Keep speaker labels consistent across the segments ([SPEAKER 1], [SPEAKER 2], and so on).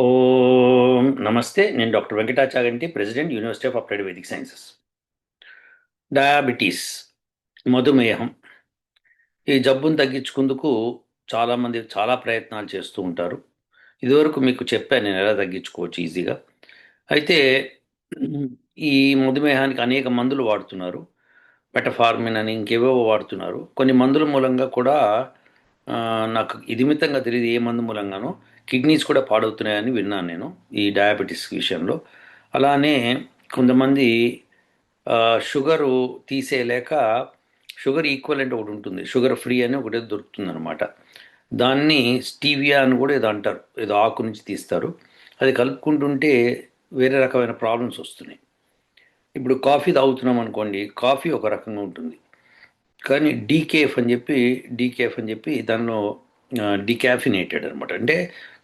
[SPEAKER 1] ఓం నమస్తే నేను doctor Venkatachaganti president university of applied Vedic sciences. Diabetes మధుమేహం ఈ జబ్బును తగ్గించుకుందుకు చాలామంది చాలా ప్రయత్నాలు చేస్తూ ఉంటారు. ఇదివరకు మీకు చెప్పాను నేను ఎలా తగ్గించుకోవచ్చు ఈజీగా. అయితే ఈ మధుమేహానికి అనేక మందులు వాడుతున్నారు. పెటఫార్మిన్ అని ఇంకేవేవో వాడుతున్నారు. కొన్ని మందుల మూలంగా కూడా నాకు ఇదిమితంగా తెలియదు ఏ మందు మూలంగానో. కిడ్నీస్ కూడా పాడవుతున్నాయని విన్నాను నేను ఈ డయాబెటీస్ విషయంలో. అలానే కొంతమంది షుగరు తీసేయలేక షుగర్ ఈక్వలెంట్ ఒకటి ఉంటుంది షుగర్ ఫ్రీ అని ఒకటి దొరుకుతుంది అనమాట దాన్ని స్టీవియా అని కూడా ఏదో అంటారు ఏదో ఆకు నుంచి తీస్తారు. అది కలుపుకుంటుంటే వేరే రకమైన ప్రాబ్లమ్స్ వస్తున్నాయి. ఇప్పుడు కాఫీ తాగుతున్నాం అనుకోండి కాఫీ ఒక రకంగా ఉంటుంది. కానీ డీకేఫ్ అని చెప్పి డీకేఫ్ అని చెప్పి దానిలో డికాఫినేటెడ్ అనమాట అంటే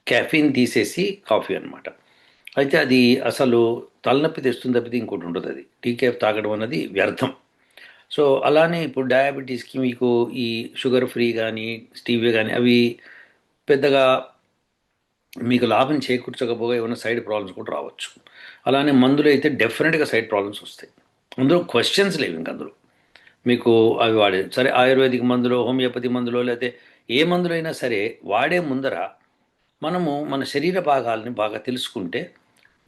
[SPEAKER 1] క్యాఫీన్ తీసేసి కాఫీ అనమాట అయితే అది అసలు తలనొప్పి తెస్తుంది తప్పితే ఇంకోటి ఉండదు అది. డీకేఎఫ్ తాగడం అన్నది వ్యర్థం. సో అలానే ఇప్పుడు డయాబెటీస్కి మీకు ఈ షుగర్ ఫ్రీ కానీ స్టీవీ కానీ అవి పెద్దగా మీకు లాభం చేకూర్చకపోగా ఏమైనా సైడ్ ప్రాబ్లమ్స్ కూడా రావచ్చు. అలానే మందులు అయితే డెఫినెట్గా సైడ్ ప్రాబ్లమ్స్ వస్తాయి. అందులో క్వశ్చన్స్ లేవు ఇంక అందులో. మీకు అవి వాడే సరే ఆయుర్వేదిక్ మందులో హోమియోపతి మందులో లేకపోతే ఏ మందులైనా సరే వాడే ముందర మనము మన శరీర భాగాలని బాగా తెలుసుకుంటే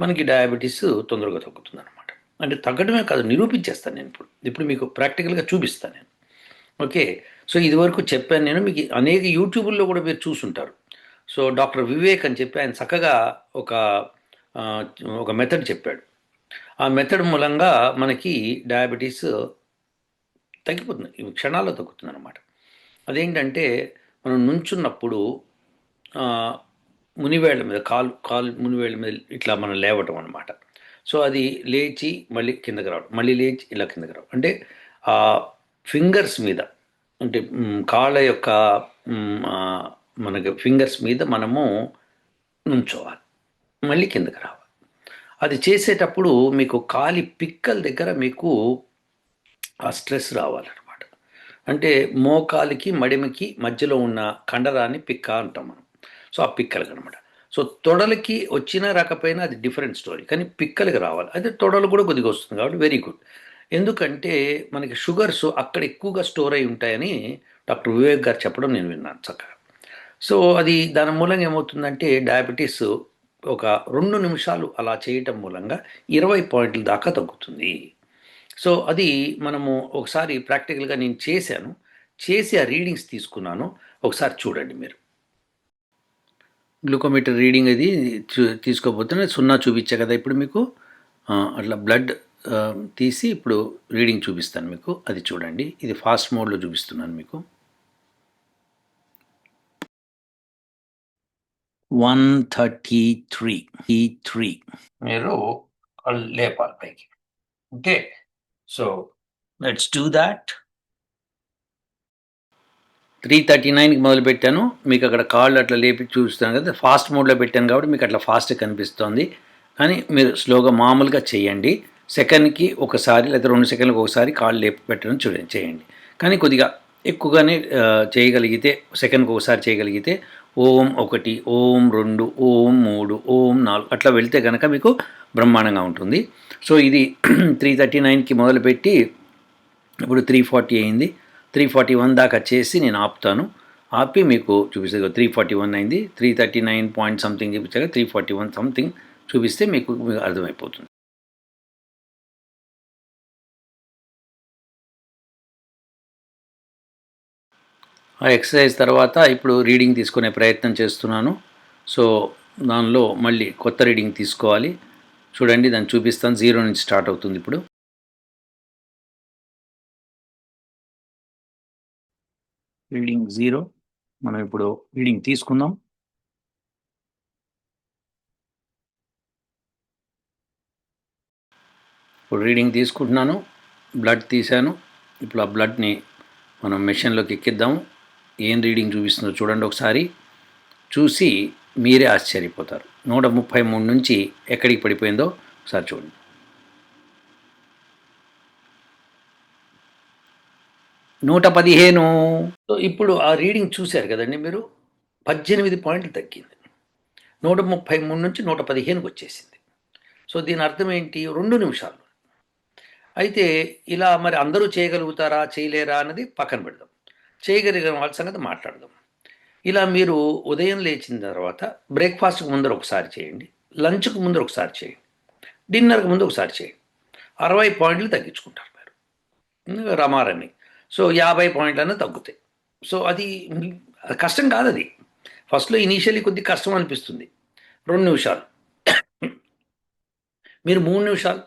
[SPEAKER 1] మనకి డయాబెటీస్ తొందరగా తగ్గుతుంది అనమాట అంటే తగ్గడమే కాదు నిరూపించేస్తాను నేను ఇప్పుడు. ఇప్పుడు మీకు ప్రాక్టికల్గా చూపిస్తాను నేను. ఓకే? సో ఇదివరకు చెప్పాను నేను మీకు అనేక యూట్యూబుల్లో కూడా మీరు చూసుంటారు. సో డాక్టర్ వివేక్ అని చెప్పి ఆయన చక్కగా ఒక ఒక మెథడ్ చెప్పాడు. ఆ మెథడ్ మూలంగా మనకి డయాబెటీస్ తగ్గిపోతుంది ఈ క్షణాల్లో తగ్గుతుంది అనమాట అదేంటంటే మనం నుంచున్నప్పుడు మునివేళ్ళ మీద కాలు కాలు మునివేళ్ళ మీద ఇట్లా మనం లేవటం అనమాట సో అది లేచి మళ్ళీ కిందకి రావడం మళ్ళీ లేచి ఇలా కిందకి రావడం అంటే ఆ ఫింగర్స్ మీద అంటే కాళ్ళ యొక్క మనకి ఫింగర్స్ మీద మనము నుంచోవాలి మళ్ళీ కిందకి రావాలి. అది చేసేటప్పుడు మీకు కాలి పిక్కల దగ్గర మీకు ఆ స్ట్రెస్ రావాలన్నమాట. అంటే మోకాలికి మడిమికి మధ్యలో ఉన్న కండరాన్ని పిక్క అంటాం మనం. సో ఆ పిక్కలకి అనమాట సో తొడలకి వచ్చినా రాకపోయినా అది డిఫరెంట్ స్టోరీ. కానీ పిక్కలకి రావాలి. అదే తొడలు కూడా కొద్దిగా వస్తుంది కాబట్టి వెరీ గుడ్. ఎందుకంటే మనకి షుగర్స్ అక్కడ ఎక్కువగా స్టోర్ అయి ఉంటాయని డాక్టర్ వివేక్ గారు చెప్పడం నేను విన్నాను చక్కగా. సో అది దాని మూలంగా ఏమవుతుందంటే డయాబెటీస్ ఒక రెండు నిమిషాలు అలా చేయటం మూలంగా ఇరవై పాయింట్ల దాకా తగ్గుతుంది. సో అది మనము ఒకసారి ప్రాక్టికల్గా నేను చేశాను. చేసి ఆ రీడింగ్స్ తీసుకున్నాను. ఒకసారి చూడండి మీరు. గ్లూకోమీటర్ రీడింగ్ అది తీసుకోబోతున్నా సున్నా చూపించా కదా ఇప్పుడు మీకు. అట్లా బ్లడ్ తీసి ఇప్పుడు రీడింగ్ చూపిస్తాను మీకు. అది చూడండి. ఇది ఫాస్ట్ మోడ్లో చూపిస్తున్నాను మీకు. One thirty three. ఈ త్రీ. మీరు లేపాలి పైకి. Okay. So let's do that. Three thirty నైన్కి మొదలు పెట్టాను మీకు అక్కడ కాళ్ళు అట్లా లేపి చూస్తాను కదా ఫాస్ట్ మోడ్లో పెట్టాను కాబట్టి మీకు అట్లా ఫాస్ట్ కనిపిస్తుంది. కానీ మీరు స్లోగా మామూలుగా చేయండి. సెకండ్కి ఒకసారి లేదా రెండు సెకండ్లకు ఒకసారి కాళ్ళు లేపి పెట్టడం చూడండి చేయండి. కానీ కొద్దిగా ఎక్కువగానే చేయగలిగితే సెకండ్కి ఒకసారి చేయగలిగితే ఓం ఒకటి ఓం రెండు ఓం మూడు ఓం నాలుగు అట్లా వెళ్తే కనుక మీకు బ్రహ్మాండంగా ఉంటుంది. సో ఇది త్రీ థర్టీ నైన్కి మొదలుపెట్టి ఇప్పుడు త్రీ ఫార్టీ అయింది. త్రీ ఫార్టీ వన్ దాకా చేసి నేను ఆపుతాను. ఆపి మీకు చూపిస్తే త్రీ ఫార్టీ వన్ అయింది. Three thirty nine point something చూపించాక three forty one something చూపిస్తే మీకు మీకు అర్థమైపోతుంది. ఆ ఎక్సర్సైజ్ తర్వాత ఇప్పుడు రీడింగ్ తీసుకునే ప్రయత్నం చేస్తున్నాను. సో దానిలో మళ్ళీ కొత్త రీడింగ్ తీసుకోవాలి. చూడండి దాన్ని చూపిస్తాను. జీరో నుంచి స్టార్ట్ అవుతుంది ఇప్పుడు. రీడింగ్ జీరో మనం ఇప్పుడు రీడింగ్ తీసుకుందాం. ఇప్పుడు రీడింగ్ తీసుకుంటున్నాను. బ్లడ్ తీశాను. ఇప్పుడు ఆ బ్లడ్ని మనం మెషిన్లోకి ఎక్కిద్దాము. ఏం రీడింగ్ చూపిస్తుందో చూడండి ఒకసారి. చూసి మీరే ఆశ్చర్యపోతారు. నూట ముప్పై మూడు నుంచి ఎక్కడికి పడిపోయిందో ఒకసారి చూడండి. నూట పదిహేను ఇప్పుడు ఆ రీడింగ్ చూశారు కదండి మీరు? పద్దెనిమిది పాయింట్లు తగ్గింది. నూట ముప్పై మూడు నుంచి నూట పదిహేనుకి వచ్చేసింది. సో దీని అర్థం ఏంటి? రెండు నిమిషాలు. అయితే ఇలా మరి అందరూ చేయగలుగుతారా చేయలేరా అన్నది పక్కన పెడదాం. చేయగలిగిన వాళ్ళ సంగతి మాట్లాడదాం. ఇలా మీరు ఉదయం లేచిన తర్వాత బ్రేక్ఫాస్ట్కి ముందర ఒకసారి చేయండి లంచ్కి ముందర ఒకసారి చేయండి డిన్నర్కి ముందు ఒకసారి చేయండి. అరవై పాయింట్లు తగ్గించుకుంటారు మీరు. రమారమి. సో యాభై పాయింట్లన్నా తగ్గుతాయి. సో అది అది కష్టం కాదు అది ఫస్ట్లో ఇనీషియల్లీ కొద్ది కష్టం అనిపిస్తుంది. రెండు నిమిషాలు. మీరు మూడు నిమిషాలు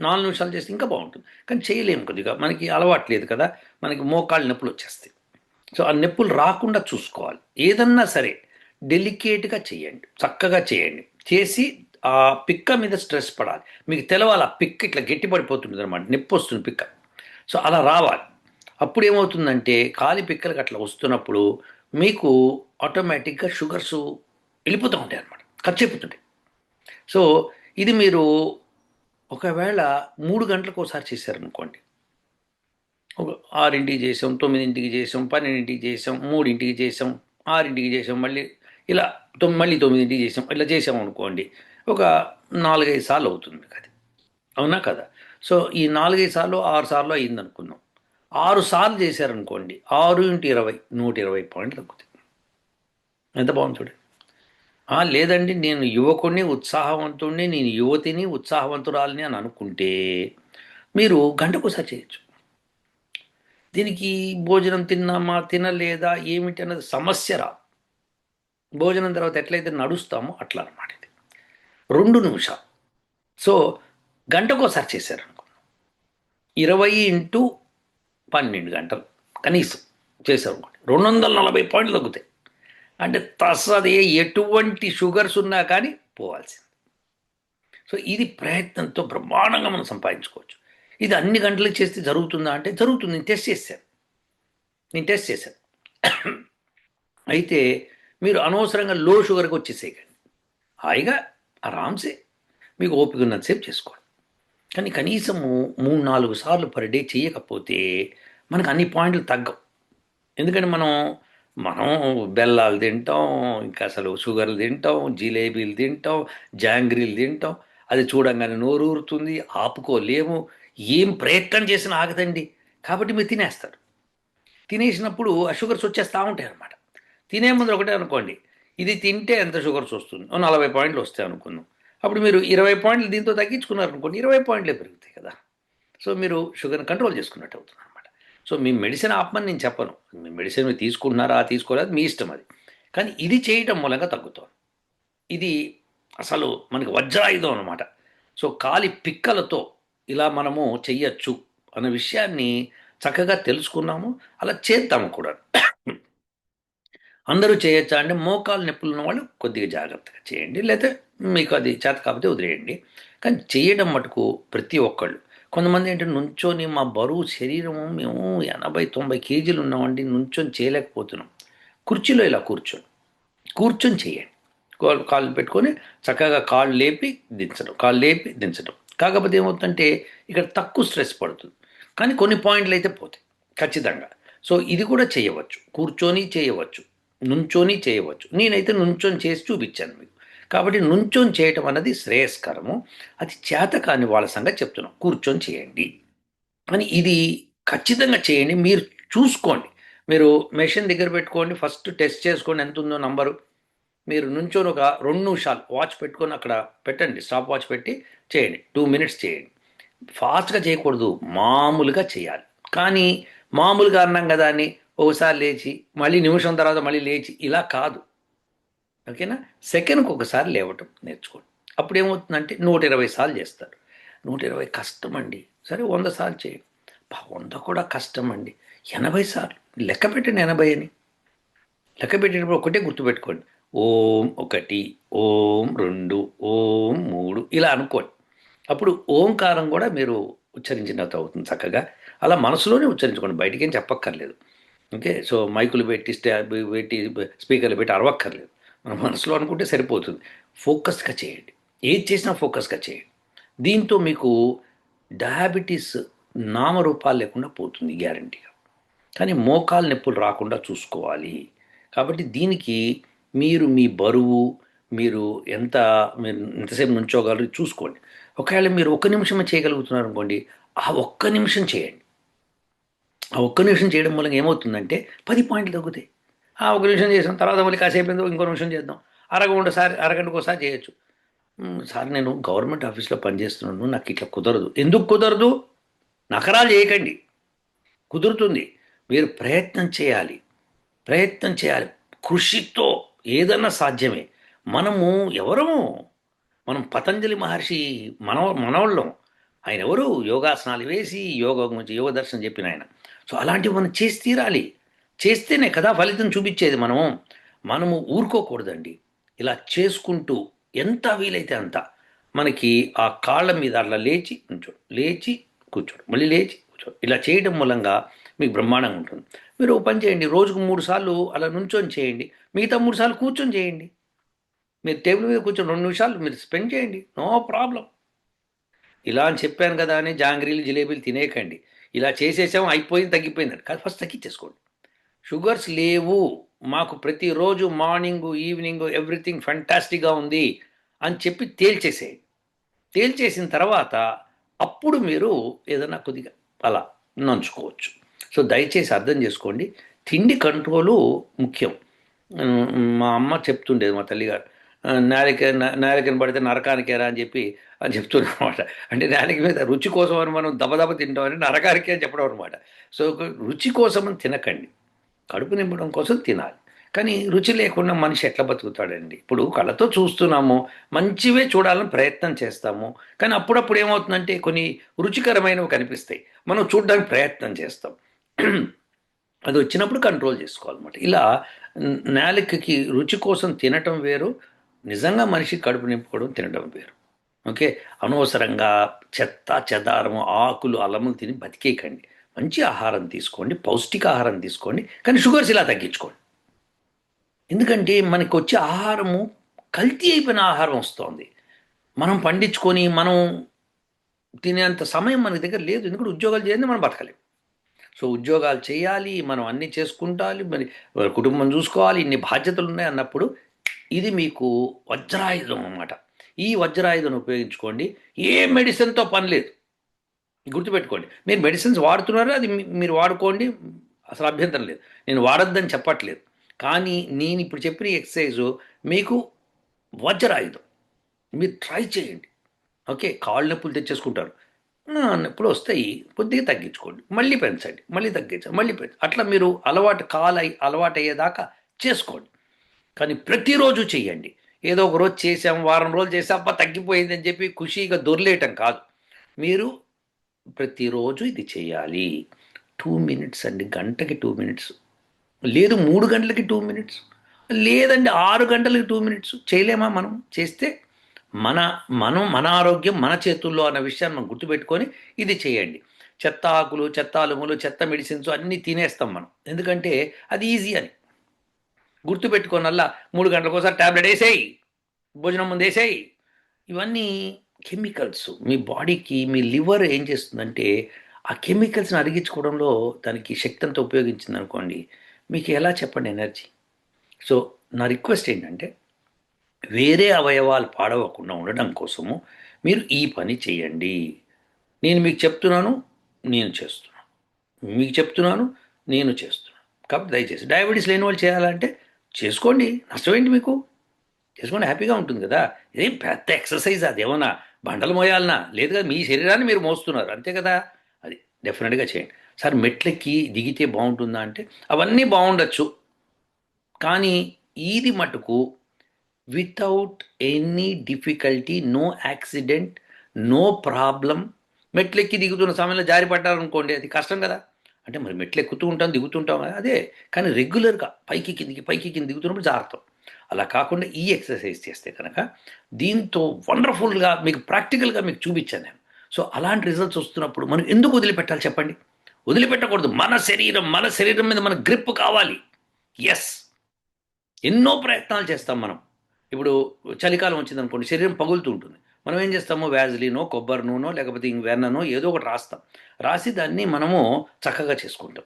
[SPEAKER 1] నాలుగు నిమిషాలు చేస్తే ఇంకా బాగుంటుంది. కానీ చేయలేము కొద్దిగా. మనకి అలవాటు లేదు కదా. మనకి మోకాళ్ళ నొప్పులు వచ్చేస్తాయి. సో ఆ నొప్పులు రాకుండా చూసుకోవాలి. ఏదన్నా సరే డెలికేట్గా చేయండి. చక్కగా చేయండి. చేసి ఆ పిక్క మీద స్ట్రెస్ పడాలి. మీకు తెలవాలి ఆ పిక్క ఇట్లా గట్టి పడిపోతుంది అనమాట నొప్పి వస్తుంది పిక్క. సో అలా రావాలి. అప్పుడు ఏమవుతుందంటే కాలి పిక్కలకి అట్లా వస్తున్నప్పుడు మీకు ఆటోమేటిక్గా షుగర్స్ వెళ్ళిపోతూ ఉంటాయి అనమాట ఖర్చు అయిపోతుంటాయి. సో ఇది మీరు ఒకవేళ మూడు గంటలకు ఒకసారి చేశారనుకోండి. ఒక ఆరింటికి చేసాం తొమ్మిదింటికి చేసాం పన్నెండింటికి చేసాం మూడింటికి చేసాం ఆరింటికి చేసాం మళ్ళీ ఇలా తొమ్మి మళ్ళీ తొమ్మిదింటికి చేసాం ఇలా చేసాం అనుకోండి ఒక నాలుగైదు సార్లు అవుతుంది మీకు అది. అవునా కదా? సో ఈ నాలుగైదు సార్లు ఆరు సార్లు అయింది అనుకుందాం ఆరు సార్లు చేశారనుకోండి ఆరు ఇంటూ ఇరవై నూట ఇరవై పాయింట్ తగ్గుతాయి. ఎంత బాగుంది చూడండి లేదండి నేను యువకుడిని ఉత్సాహవంతుడిని నేను యువతిని ఉత్సాహవంతురాలని అని అనుకుంటే మీరు గంటకోసారి చేయొచ్చు. దీనికి భోజనం తిన్నామా తినలేదా ఏమిటి అన్నది సమస్య రాదు. భోజనం తర్వాత ఎట్లయితే నడుస్తామో అట్లా అనమాట ఇది. రెండు నిమిషాలు. సో గంటకోసారి చేశారనుకున్నాం ఇరవై ఇంటూ పన్నెండు గంటలు కనీసం చేశారు అనుకోండి. రెండు వందల నలభై పాయింట్లు తగ్గుతాయి. అంటే తసదే ఎటువంటి షుగర్స్ ఉన్నా కానీ పోవాల్సింది. సో ఇది ప్రయత్నంతో బ్రహ్మాండంగా మనం సంపాదించుకోవచ్చు. ఇది అన్ని గంటలు చేస్తే జరుగుతుందా అంటే జరుగుతుంది. నేను టెస్ట్ చేశాను. నేను టెస్ట్ చేశాను. అయితే మీరు అనవసరంగా లో షుగర్కి వచ్చేసేయకండి. హాయిగా ఆరామ్సే మీకు ఓపిక ఉన్నంతసేపు చేసుకోండి. కానీ కనీసము మూడు నాలుగు సార్లు పర్ డే చేయకపోతే మనకు అన్ని పాయింట్లు తగ్గవు. ఎందుకంటే మనం మనం బెల్లాలు తింటాం ఇంకా అసలు షుగర్లు తింటాం జిలేబీలు తింటాం జాంగ్రీలు తింటాం అది చూడంగానే నోరు ఊరుతుంది ఆపుకోలేము ఏం ప్రయత్నం చేసినా ఆగదండి. కాబట్టి మీరు తినేస్తారు. తినేసినప్పుడు ఆ షుగర్స్ వచ్చేస్తూ ఉంటాయి అనమాట తినే ముందు ఒకటే అనుకోండి ఇది తింటే ఎంత షుగర్స్ వస్తుంది? నలభై పాయింట్లు వస్తాయి అనుకుందాం. అప్పుడు మీరు ఇరవై పాయింట్లు దీంతో తగ్గించుకున్నారు అనుకోండి ఇరవై పాయింట్లే పెరుగుతాయి కదా. సో మీరు షుగర్ని కంట్రోల్ చేసుకున్నట్టు అవుతుంది అనమాట సో మీ మెడిసిన్ ఆపమని నేను చెప్పను. మీ మెడిసిన్ మీరు తీసుకుంటున్నారా తీసుకోలేదు మీ ఇష్టం అది. కానీ ఇది చేయటం మూలంగా తగ్గుతుంది. ఇది అసలు మనకి వజ్రాయుధం అనమాట సో కాలి పిక్కలతో ఇలా మనము చెయ్యొచ్చు అన్న విషయాన్ని చక్కగా తెలుసుకున్నాము. అలా చేద్దాము కూడా అందరూ చేయొచ్చా అంటే మోకాలు నొప్పులు ఉన్న వాళ్ళు కొద్దిగా జాగ్రత్తగా చేయండి. లేకపోతే మీకు అది చేత కాకపోతే వదిలేయండి. కానీ చేయడం మటుకు ప్రతి ఒక్కళ్ళు. కొంతమంది ఏంటంటే నుంచొని మా బరువు శరీరము మేము ఎనభై తొంభై కేజీలు ఉన్నామండి నుంచొని చేయలేకపోతున్నాం. కుర్చీలో ఇలా కూర్చొని కూర్చొని చేయండి. కాళ్ళు పెట్టుకొని చక్కగా కాళ్ళు లేపి దించడం కాళ్ళు లేపి దించడం. కాకపోతే ఏమవుతుందంటే ఇక్కడ తక్కువ స్ట్రెస్ పడుతుంది. కానీ కొన్ని పాయింట్లు అయితే పోతాయి. ఖచ్చితంగా. సో ఇది కూడా చేయవచ్చు. కూర్చొని చేయవచ్చు. నుంచోని చేయవచ్చు. నేనైతే నుంచొని చేసి చూపించాను మీకు. కాబట్టి నుంచొని చేయటం అన్నది శ్రేయస్కరము. అది చేత కాని వాళ్ళ సంగతి చెప్తున్నాం. కూర్చొని చేయండి. అని ఇది ఖచ్చితంగా చేయండి. మీరు చూసుకోండి. మీరు మెషిన్ దగ్గర పెట్టుకోండి. ఫస్ట్ టెస్ట్ చేసుకోండి ఎంత ఉందో నంబరు. మీరు నుంచొని ఒక రెండు నిమిషాలు వాచ్ పెట్టుకొని అక్కడ పెట్టండి. స్టాప్ వాచ్ పెట్టి చేయండి. టూ మినిట్స్ చేయండి. ఫాస్ట్గా చేయకూడదు. మామూలుగా చేయాలి. కానీ మామూలుగా అన్నాం కదా అని ఒకసారి లేచి మళ్ళీ నిమిషం తర్వాత మళ్ళీ లేచి ఇలా కాదు. ఓకేనా? సెకండ్కి ఒకసారి లేవటం నేర్చుకోండి. అప్పుడు ఏమవుతుందంటే నూట ఇరవై సార్లు చేస్తారు. నూట ఇరవై కష్టం అండి సరే వంద సార్లు చేయండి. వంద కూడా కష్టం అండి ఎనభై సార్లు. లెక్క పెట్టండి ఎనభై అని. లెక్క పెట్టేటప్పుడు ఒకటే గుర్తుపెట్టుకోండి. ఓం ఒకటి ఓం రెండు ఓం మూడు ఇలా అనుకోండి. అప్పుడు ఓంకారం కూడా మీరు ఉచ్చరించినట్టు అవుతుంది చక్కగా. అలా మనసులోనే ఉచ్చరించుకోండి. బయటికేం ఏం చెప్పక్కర్లేదు. ఓకే? సో మైకులు పెట్టి స్టా పెట్టి స్పీకర్లు పెట్టి అరవక్కర్లేదు. మన మనసులో అనుకుంటే సరిపోతుంది. ఫోకస్గా చేయండి. ఏది చేసినా ఫోకస్గా చేయండి. దీంతో మీకు డయాబెటీస్ నామరూపాలు లేకుండా పోతుంది గ్యారంటీగా. కానీ మోకాలు నొప్పులు రాకుండా చూసుకోవాలి. కాబట్టి దీనికి మీరు మీ బరువు మీరు ఎంత మీరు ఎంతసేపు నుంచోగలరు చూసుకోండి. ఒకవేళ మీరు ఒక్క నిమిషమే చేయగలుగుతున్నారు అనుకోండి ఆ ఒక్క నిమిషం చేయండి. ఆ ఒక్క నిమిషం చేయడం వల్ల ఏమవుతుందంటే పది పాయింట్లు తగ్గుతాయి. ఆ ఒక నిమిషం చేసాం తర్వాత మళ్ళీ కాసేపు ఇంకో నిమిషం చేద్దాం. అరగంట సారి అరగంటకు ఒకసారి చేయొచ్చు. సార్ నేను గవర్నమెంట్ ఆఫీస్లో పనిచేస్తున్నాను నాకు ఇట్లా కుదరదు. ఎందుకు కుదరదు? నకరాలు చేయకండి. కుదురుతుంది. మీరు ప్రయత్నం చేయాలి. ప్రయత్నం చేయాలి. కృషితో ఏదన్నా సాధ్యమే. మనము ఎవరము? మనం పతంజలి మహర్షి మన మనవాళ్ళం. ఆయన ఎవరు? యోగాసనాలు వేసి యోగ గురించి యోగ దర్శనం చెప్పిన ఆయన. సో అలాంటివి మనం చేసి తీరాలి. చేస్తేనే కదా ఫలితం చూపించేది మనము. మనము ఊరుకోకూడదండి. ఇలా చేసుకుంటూ ఎంత వీలైతే అంత మనకి ఆ కాళ్ళ మీద అట్లా లేచి కూర్చోడు లేచి కూర్చోడు మళ్ళీ లేచి కూర్చోడు. ఇలా చేయడం మూలంగా మీకు బ్రహ్మాండంగా ఉంటుంది. మీరు పని చేయండి రోజుకు మూడు సార్లు అలా నుంచొని చేయండి మిగతా మూడు సార్లు కూర్చొని చేయండి. మీరు టేబుల్ మీద కూర్చొని రెండు నిమిషాలు మీరు స్పెండ్ చేయండి. No problem. ఇలా అని చెప్పాను కదా అని జాంగ్రీలు జిలేబీలు తినేయకండి. ఇలా చేసేసాం అయిపోయింది తగ్గిపోయింది కాదు ఫస్ట్ తగ్గించేసుకోండి. షుగర్స్ లేవు. మాకు ప్రతిరోజు మార్నింగ్ ఈవినింగ్ ఎవ్రీథింగ్ ఫంటాస్టిక్గా ఉంది అని చెప్పి తేల్చేసేయండి. తేల్చేసిన తర్వాత అప్పుడు మీరు ఏదైనా కొద్దిగా అలా నంచుకోవచ్చు. సో దయచేసి అర్థం చేసుకోండి. తిండి కంట్రోలు ముఖ్యం. మా అమ్మ చెప్తుండేది మా తల్లిగారు. నాలిక నాలికను పడితే నరకానికేరా అని చెప్పి అని చెప్తున్నమాట అంటే నేలకి మీద రుచి కోసం అని మనం దబదబ తింటామని నరకానికి అని చెప్పడం అనమాట సో రుచి కోసం తినకండి. కడుపు నింపడం కోసం తినాలి. కానీ రుచి లేకుండా మనిషి ఎట్లా బతుకుతాడండి? ఇప్పుడు కళ్ళతో చూస్తున్నాము మంచివే చూడాలని ప్రయత్నం చేస్తాము. కానీ అప్పుడప్పుడు ఏమవుతుందంటే కొన్ని రుచికరమైనవి కనిపిస్తాయి. మనం చూడడానికి ప్రయత్నం చేస్తాం. అది వచ్చినప్పుడు కంట్రోల్ చేసుకోవాలన్నమాట. ఇలా నాలికకి రుచి కోసం తినటం వేరు నిజంగా మనిషి కడుపు నింపుకోవడం తినడం వేరు. ఓకే? అనవసరంగా చెత్త చెదారము ఆకులు అల్లములు తిని బతికేయకండి. మంచి ఆహారం తీసుకోండి పౌష్టిక ఆహారం తీసుకోండి కానీ షుగర్స్ ఇలా తగ్గించుకోండి. ఎందుకంటే మనకు వచ్చే ఆహారము కల్తీ అయిపోయిన ఆహారం వస్తుంది. మనం పండించుకొని మనం తినేంత సమయం మన దగ్గర లేదు. ఎందుకంటే ఉద్యోగాలు చేయండి మనం బతకలేము సో ఉద్యోగాలు చేయాలి మనం అన్నీ చేసుకుంటాలి మరి కుటుంబం చూసుకోవాలి ఇన్ని బాధ్యతలు ఉన్నాయి అన్నప్పుడు ఇది మీకు వజ్రాయుధం అన్నమాట. ఈ వజ్రాయుధం ఉపయోగించుకోండి. ఏ మెడిసిన్తో పని లేదు. గుర్తుపెట్టుకోండి. మీరు మెడిసిన్స్ వాడుతున్నారో? అది మీరు వాడుకోండి. అసలు అభ్యంతరం లేదు. నేను వాడొద్దని చెప్పట్లేదు. కానీ నేను ఇప్పుడు చెప్పిన ఎక్సర్సైజు మీకు వజ్రాయుధం. మీరు ట్రై చేయండి. ఓకే? కాళ్ళు నొప్పులు తెచ్చేసుకుంటారు. నొప్పులు వస్తాయి. కొద్దిగా తగ్గించుకోండి. మళ్ళీ పెంచండి. మళ్ళీ తగ్గించండి. మళ్ళీ పెంచండి అట్లా మీరు అలవాటు కాలు అలవాటు అయ్యేదాకా చేసుకోండి. కానీ ప్రతిరోజు చేయండి ఏదో ఒక రోజు చేసాం వారం రోజులు చేసాం అబ్బా తగ్గిపోయింది అని చెప్పి ఖుషీగా దొర్లేయటం కాదు. మీరు ప్రతిరోజు ఇది చేయాలి. టూ మినిట్స్ అండి గంటకి టూ మినిట్స్. లేదు మూడు గంటలకి టూ మినిట్స్. లేదండి ఆరు గంటలకి టూ మినిట్స్. చేయలేమా మనం? చేస్తే మన మనం మన ఆరోగ్యం మన చేతుల్లో అన్న విషయాన్ని మనం గుర్తుపెట్టుకొని ఇది చేయండి. చెత్త ఆకులు చెత్త అలుములు చెత్త మెడిసిన్స్ అన్నీ తినేస్తాం మనం. ఎందుకంటే అది ఈజీ అని. గుర్తుపెట్టుకోనల్లా. మూడు గంటలకోసారి ట్యాబ్లెట్ వేసేయి. భోజనం ముందు వేసేయి. ఇవన్నీ కెమికల్స్. మీ బాడీకి మీ లివర్ ఏం చేస్తుందంటే ఆ కెమికల్స్ని అరిగించుకోవడంలో దానికి శక్తి అంతా ఉపయోగించింది అనుకోండి మీకు ఎలా చెప్పండి ఎనర్జీ? సో నా రిక్వెస్ట్ ఏంటంటే వేరే అవయవాలు పాడవకుండా ఉండడం కోసము మీరు ఈ పని చేయండి. నేను మీకు చెప్తున్నాను నేను చేస్తున్నాను. మీకు చెప్తున్నాను నేను చేస్తున్నాను. కాబట్టి దయచేసి డయాబెటీస్ లేని వాళ్ళు చేయాలంటే చేసుకోండి. నష్టమేంటి మీకు? చేసుకోండి హ్యాపీగా ఉంటుంది కదా. ఇదేం పెద్ద ఎక్సర్సైజ్ అదేమన్నా బండలు మోయాలనా? లేదు కదా మీ శరీరాన్ని మీరు మోస్తున్నారు అంతే కదా? అది డెఫినెట్గా చేయండి. సార్ మెట్లెక్కి దిగితే బాగుంటుందా అంటే అవన్నీ బాగుండొచ్చు. కానీ ఇది మటుకు without any difficulty no accident no problem మెట్లెక్కి దిగుతున్న సమయంలో జారి పడ్డారనుకోండి అది కష్టం కదా. అంటే మరి మెట్లు ఎక్కుతూ ఉంటాం దిగుతుంటాం అదే. కానీ రెగ్యులర్గా పైకి కిందికి పైకి కింద దిగుతున్నప్పుడు జారుతాం అలా కాకుండా ఈ ఎక్సర్సైజ్ చేస్తే కనుక దీంతో వండర్ఫుల్గా మీకు ప్రాక్టికల్గా మీకు చూపించాను నేను. సో అలాంటి రిజల్ట్స్ వస్తున్నప్పుడు మనం ఎందుకు వదిలిపెట్టాలి చెప్పండి? వదిలిపెట్టకూడదు. మన శరీరం మన శరీరం మీద మన గ్రిప్ కావాలి. ఎస్ ఎన్నో ప్రయత్నాలు చేస్తాం మనం. ఇప్పుడు చలికాలం వచ్చిందనుకోండి శరీరం పగులుతూ ఉంటుంది. మనం ఏం చేస్తాము? వ్యాజ్లీనో కొబ్బరి నూనె లేకపోతే ఇంక వెన్ననో ఏదో ఒకటి రాస్తాం. రాసి దాన్ని మనము చక్కగా చేసుకుంటాం.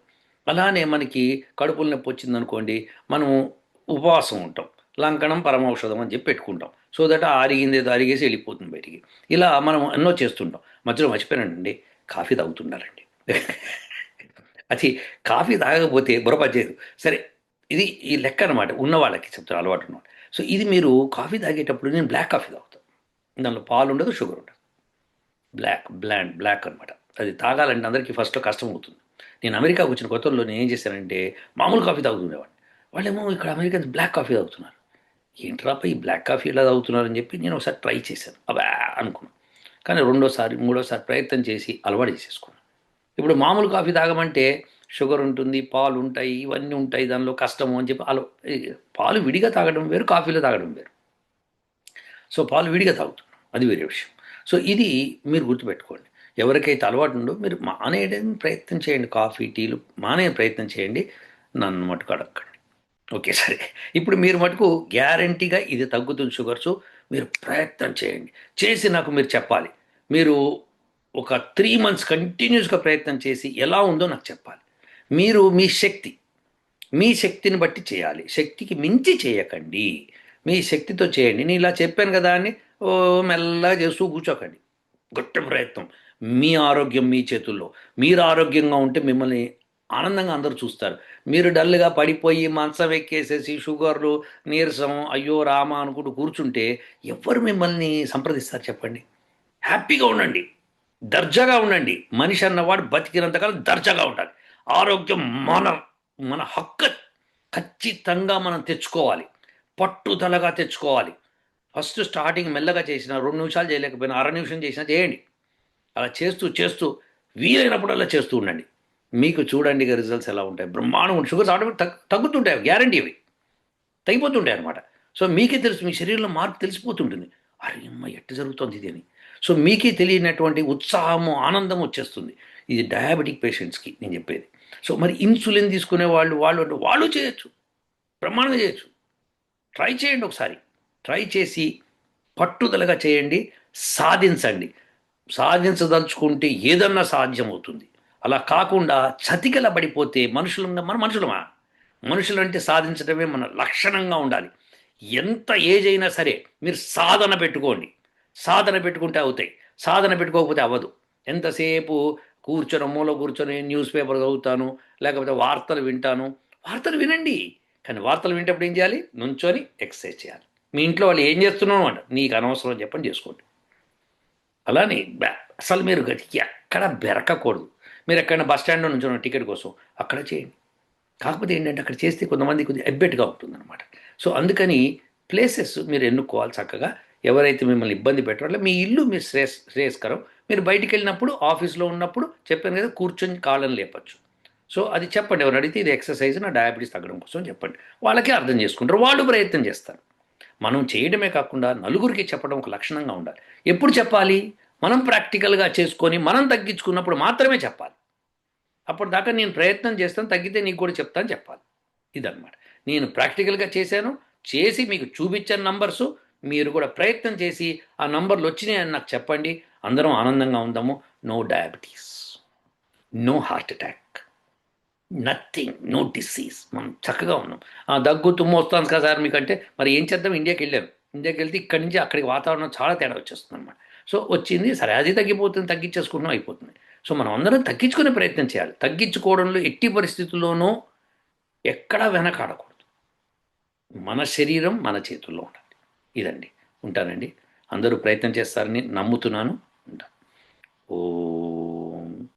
[SPEAKER 1] అలానే మనకి కడుపుల నొప్పి వచ్చింది అనుకోండి మనము ఉపవాసం ఉంటాం. లంకణం పరమౌషధం అని చెప్పి పెట్టుకుంటాం. సో దట్ ఆరిగింది ఏదో అరిగేసి వెళ్ళిపోతుంది బయటికి. ఇలా మనం ఎన్నో చేస్తుంటాం. మధ్యలో మర్చిపోయానండి. కాఫీ తాగుతున్నారండి. అది కాఫీ తాగకపోతే బుర్ర సరే ఇది ఈ లెక్క అనమాట ఉన్న వాళ్ళకి చెప్తారు అలవాటు ఉన్న సో ఇది మీరు కాఫీ తాగేటప్పుడు నేను బ్లాక్ కాఫీ తాగుతాను. దానిలో పాలు ఉండదు షుగర్ ఉండదు బ్లాక్ బ్లాండ్ బ్లాక్ అనమాట అది తాగాలంటే అందరికీ ఫస్ట్లో కష్టం అవుతుంది. నేను అమెరికాకు వచ్చిన కొత్తల్లో నేను ఏం చేశానంటే మామూలు కాఫీ తాగుతుండేవాడిని. వాళ్ళేమో ఇక్కడ అమెరికన్స్ బ్లాక్ కాఫీ తాగుతున్నారు. ఏంట్రాపై ఈ బ్లాక్ కాఫీ ఇలా తాగుతున్నారని చెప్పి నేను ఒకసారి ట్రై చేశాను. అబ్బా అనుకున్నాను కానీ రెండోసారి మూడోసారి ప్రయత్నం చేసి అలవాటు చేసేసుకున్నాను ఇప్పుడు మామూలు కాఫీ తాగమంటే షుగర్ ఉంటుంది పాలు ఉంటాయి ఇవన్నీ ఉంటాయి దానిలో కష్టము అని చెప్పి అలా పాలు విడిగా తాగడం వేరు కాఫీలో తాగడం వేరు. సో పాలు విడిగా తాగుతున్నాం అది వేరే విషయం. సో ఇది మీరు గుర్తుపెట్టుకోండి. ఎవరికైతే అలవాటు ఉందో మీరు మానేయడం ప్రయత్నం చేయండి. కాఫీ టీలు మానే ప్రయత్నం చేయండి. నన్ను మటుకు అడగండి ఓకే సరే. ఇప్పుడు మీరు మటుకు గ్యారంటీగా ఇది తగ్గుతుంది షుగర్స్ మీరు ప్రయత్నం చేయండి. చేసి నాకు మీరు చెప్పాలి. మీరు ఒక త్రీ మంత్స్ కంటిన్యూస్గా ప్రయత్నం చేసి ఎలా ఉందో నాకు చెప్పాలి. మీరు మీ శక్తి మీ శక్తిని బట్టి చేయాలి. శక్తికి మించి చేయకండి. మీ శక్తితో చేయండి. నేను ఇలా చెప్పాను కదా అని ఓ మెల్లగా చేస్తూ కూర్చోకండి. గొప్ప ప్రయత్నం. మీ ఆరోగ్యం మీ చేతుల్లో. మీరు ఆరోగ్యంగా ఉంటే మిమ్మల్ని ఆనందంగా అందరూ చూస్తారు. మీరు డల్గా పడిపోయి మంచం ఎక్కేసేసి షుగర్లు నీరసం అయ్యో రామ అనుకుంటూ కూర్చుంటే ఎవరు మిమ్మల్ని సంప్రదిస్తారు చెప్పండి? హ్యాపీగా ఉండండి. దర్జాగా ఉండండి. మనిషి అన్నవాడు బతికినంతకాలం దర్జాగా ఉండాలి. ఆరోగ్యం మన మన హక్కు. ఖచ్చితంగా మనం తెచ్చుకోవాలి. పట్టుదలగా తెచ్చుకోవాలి. ఫస్ట్ స్టార్టింగ్ మెల్లగా చేసిన రెండు నిమిషాలు చేయలేకపోయినా అర నిమిషం చేసినా చేయండి. అలా చేస్తూ చేస్తూ వీలైనప్పుడల్లా చేస్తూ ఉండండి. మీకు చూడండి రిజల్ట్స్ ఎలా ఉంటాయి. బ్రహ్మాండం షుగర్స్ ఆటోమేటిక్ తగ్ తగ్గుతుంటాయి గ్యారంటీ అవి తగ్గిపోతుంటాయి అనమాట సో మీకే తెలుసు మీ శరీరంలో మార్పు తెలిసిపోతుంటుంది. అరే అమ్మ ఎట్ట జరుగుతుంది ఇది అని. సో మీకే తెలియనటువంటి ఉత్సాహము ఆనందం వచ్చేస్తుంది. ఇది డయాబెటిక్ పేషెంట్స్కి నేను చెప్పేది. సో మరి ఇన్సులిన్ తీసుకునే వాళ్ళు వాళ్ళు అంటే వాళ్ళు చేయొచ్చు. బ్రహ్మాండంగా చేయొచ్చు. ట్రై చేయండి ఒకసారి. ట్రై చేసి పట్టుదలగా చేయండి సాధించండి. సాధించదలుచుకుంటే ఏదన్నా సాధ్యమవుతుంది. అలా కాకుండా చతికల పడిపోతే మనుషులు మన మనుషులమా? మనుషులంటే సాధించడమే మన లక్షణంగా ఉండాలి. ఎంత ఏజ్ అయినా సరే మీరు సాధన పెట్టుకోండి. సాధన పెట్టుకుంటే అవుతాయి. సాధన పెట్టుకోకపోతే అవ్వదు. ఎంతసేపు కూర్చొని మూల కూర్చొని న్యూస్ పేపర్ చదువుతాను లేకపోతే వార్తలు వింటాను. వార్తలు వినండి. కానీ వార్తలు వింటప్పుడు ఏం చేయాలి? నుంచొని ఎక్సర్సైజ్ చేయాలి. మీ ఇంట్లో వాళ్ళు ఏం చేస్తున్నావు అంట నీకు అనవసరం చెప్పని చేసుకోండి. అలానే బ్యా- అసలు మీరు ఎక్కడ బెరకకూడదు. మీరు ఎక్కడైనా బస్ స్టాండ్లో నుంచి టికెట్ కోసం అక్కడ చేయండి. కాకపోతే ఏంటంటే అక్కడ చేస్తే కొంతమంది కొద్దిగా ఎబ్బెట్టుగా ఉంటుందన్నమాట. సో అందుకని ప్లేసెస్ మీరు ఎన్నుకోవాలి చక్కగా. ఎవరైతే మిమ్మల్ని ఇబ్బంది పెట్టారో మీ ఇల్లు మీరు శ్రేయస్ శ్రేయస్కరం. మీరు బయటికి వెళ్ళినప్పుడు ఆఫీస్లో ఉన్నప్పుడు చెప్పాను కదా కూర్చొని కాళ్ళని లేపచ్చు. సో అది చెప్పండి ఎవరు అడిగితే ఇది ఎక్సర్సైజ్ నా డయాబెటీస్ తగ్గడం కోసం చెప్పండి. వాళ్ళకే అర్థం చేసుకుంటారు వాళ్ళు ప్రయత్నం చేస్తారు. మనం చేయడమే కాకుండా నలుగురికి చెప్పడం ఒక లక్షణంగా ఉండాలి. ఎప్పుడు చెప్పాలి? మనం ప్రాక్టికల్గా చేసుకొని మనం తగ్గించుకున్నప్పుడు మాత్రమే చెప్పాలి. అప్పుడు దాకా నేను ప్రయత్నం చేస్తాను తగ్గితే నీకు కూడా చెప్తాను చెప్పాలి. ఇదన్నమాట. నేను ప్రాక్టికల్గా చేశాను చేసి మీకు చూపించాను నంబర్సు మీరు కూడా ప్రయత్నం చేసి ఆ నంబర్లు వచ్చినాయని నాకు చెప్పండి. అందరం ఆనందంగా ఉందాము. No diabetes. No heart attack. Nothing no disease మనం చక్కగా ఉన్నాం. ఆ దగ్గు తుమ్ము వస్తాను కదా సార్ మీకంటే. మరి ఏం చేద్దాం? ఇండియాకి వెళ్ళాం. ఇండియాకి వెళ్తే ఇక్కడి నుంచి అక్కడికి వాతావరణం చాలా తేడా వచ్చేస్తుంది అనమాట సో వచ్చింది. సరే అది తగ్గిపోతుంది. తగ్గించేసుకుంటాం అయిపోతుంది. సో మనం అందరం తగ్గించుకునే ప్రయత్నం చేయాలి. తగ్గించుకోవడంలో ఎట్టి పరిస్థితుల్లోనూ ఎక్కడా వెనకాడకూడదు. మన శరీరం మన చేతుల్లో ఉండాలి. ఇదండి. ఉంటానండి. అందరూ ప్రయత్నం చేస్తారని నమ్ముతున్నాను. ఉంటాను ఓ